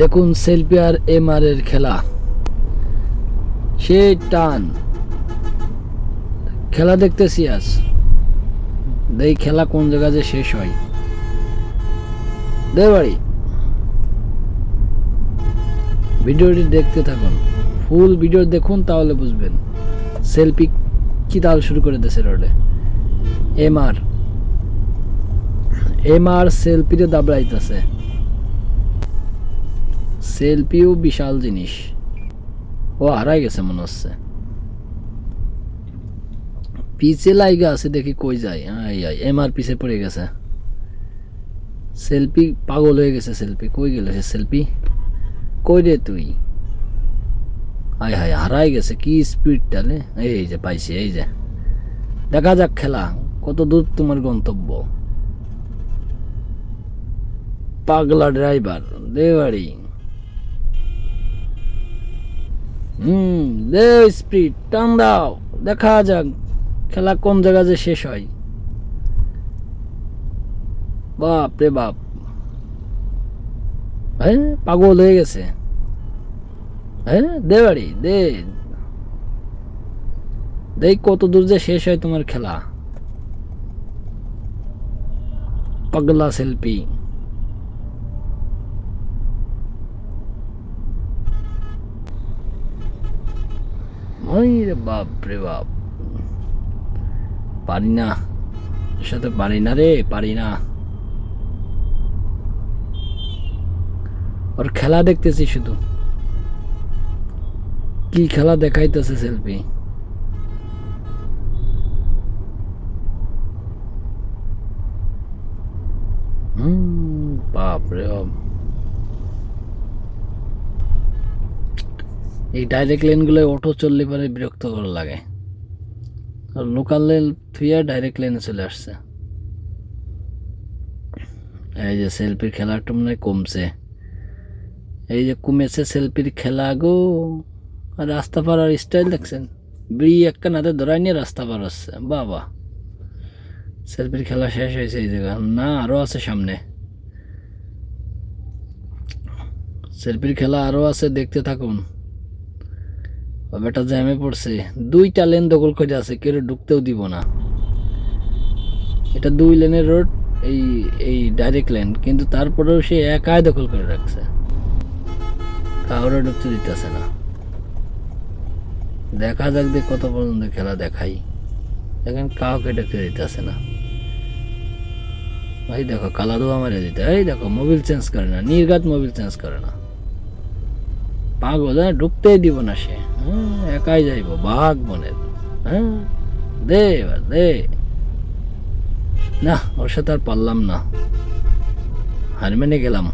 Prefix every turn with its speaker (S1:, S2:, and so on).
S1: দেখুন সেলফি আর এমআর এর খেলা। সেই টান। খেলা দেখতেছি আজ। দেই খেলা কোন জায়গা যে শেষ হয়। দে বাড়ি। ভিডিওটি দেখতে থাকুন। ফুল ভিডিও দেখুন তাহলে বুঝবেন। সেলফি কি তাল শুরু করে দিয়েছে রোডে। এমআর। এমআর সেলফিতে দাবড়াইতেছে। সেলফিও বিশাল জিনিস। ও হারাই গেছে মনে হচ্ছে। পিছে লাইগা আছে দেখি কই যায়। আই আই, এমআর পিছে পড়ে গেছে। সেলফি পাগল হয়ে গেছে সেলফি। কই গেল সে সেলফি? কই রে তুই? আয় হায় হারাই গেছে, কি স্পিড টানে এই যে পাইছি, এই যে। দেখা যাক খেলা, কত দূর তোমার গন্তব্য। পাগলা ড্রাইভার দে হুম দে স্পিড টান দাও। দেখা যাক, খেলা কোন জায়গা যে শেষ হয়। বাপ রে বাপ। হ্যাঁ পাগল হয়ে গেছে। হ্যাঁ দে বাড়ি, দে। দেখ কত দূর যে শেষ হয় তোমার খেলা। পাগলা সেলফি ওই রে বাপ রে বাপ। পারি না সাথে পারি না রে, পারি না। ওর খেলা দেখতেছি শুধু। কি খেলা দেখাইতেছে সেলফি হুম, বাপ রে বাপ। এই ডাইরেক্ট লেনগুলো অটো চললে পরে বিরক্ত করে লাগে। আর লোকাল লেন থুইয়া ডাইরেক্ট লেনে চলে আসছে। এই যে সেলফির খেলাটা মনে কমছে। এই যে কমেছে সেলফির খেলা গো। আর রাস্তা পারার স্টাইল দেখছেন? বিড়ি একটা নাতে ধরাই নিয়ে রাস্তা পার হচ্ছে। বাবা। সেলফির খেলা শেষ হয়েছে এই জায়গা না আরও আছে সামনে। সেলফির খেলা আরও আছে, দেখতে থাকুন। বেটা জ্যামে পড়ছে, দুইটা লেন দখল করে আছে, কেউ ঢুকতেও দিব না। এটা দুই লেনের রোড এই এই ডাইরেক্ট লেন কিন্তু তারপরেও সে একাই দখল করে রাখছে। কাউরে ঢুকতে দিতেছে না। দেখা যাক যে কত পর্যন্ত খেলা দেখাই। দেখেন কাউকে ঢুকতে দিতেছে না। ভাই, দেখো কালা দোয়া মারে দিতে, এই দেখো মোবিল চেঞ্জ করে না, নির্ঘাত মোবিল চেঞ্জ করে না। পাগল হ্যাঁ? ঢুকতেই দিব না সে। হ্যাঁ একাই যাইব, বাঘ বনের হ্যাঁ দে এবার, দে। না, ওর সাথে আর পারলাম না। হারমেনে গেলাম।